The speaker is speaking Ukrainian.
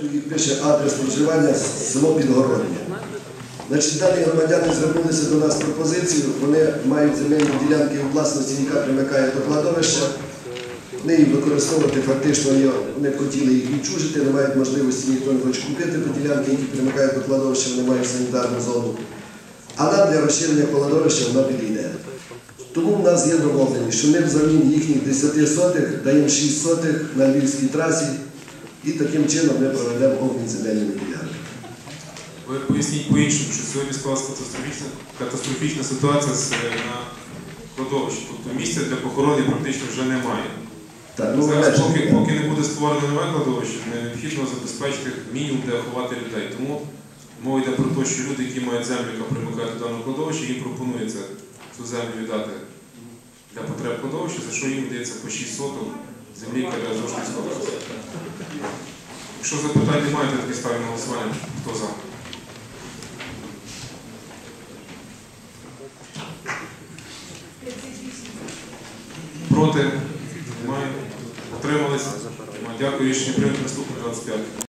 Тут пише адрес проживання село Підгородня. Значить, дані громадяни звернулися до нас з пропозицією. Вони мають земельні ділянки у власності, яка примикає до кладовища. Вони їх використовувати фактично вони б хотіли їх відчужити, не мають можливості, ніхто не хоче купити ті ділянки, які примикають до кладовища, вони мають санітарну зону. А нам для розширення кладовища вона підійде. Тому в нас є домовленість, що ми взамін їхніх 10 сотих даємо 6 сотих на Львівській трасі і таким чином ми проведемо обмін земельними ділянками. Ви поясніть по-іншому, що сьогодні склалася катастрофічна, катастрофічна ситуація з, е, на кладовищі. Тобто місця для похорони практично вже немає. Так, ну, Зараз, поки, поки не буде створено нове кладовище, необхідно забезпечити мінімум, де ховати людей. Тому мова йде про те, що люди, які мають землю, яка примикає до даного кладовища, їм пропонується цю землю віддати для потреб кладовища, за що їм дається по 6 соток землі, зошитського кладовища. Якщо запитань немає, то тоді ставлю на голосування. Хто за? Проти? Немає. Утрималися? Дякую, рішення прийнято. Наступне 25.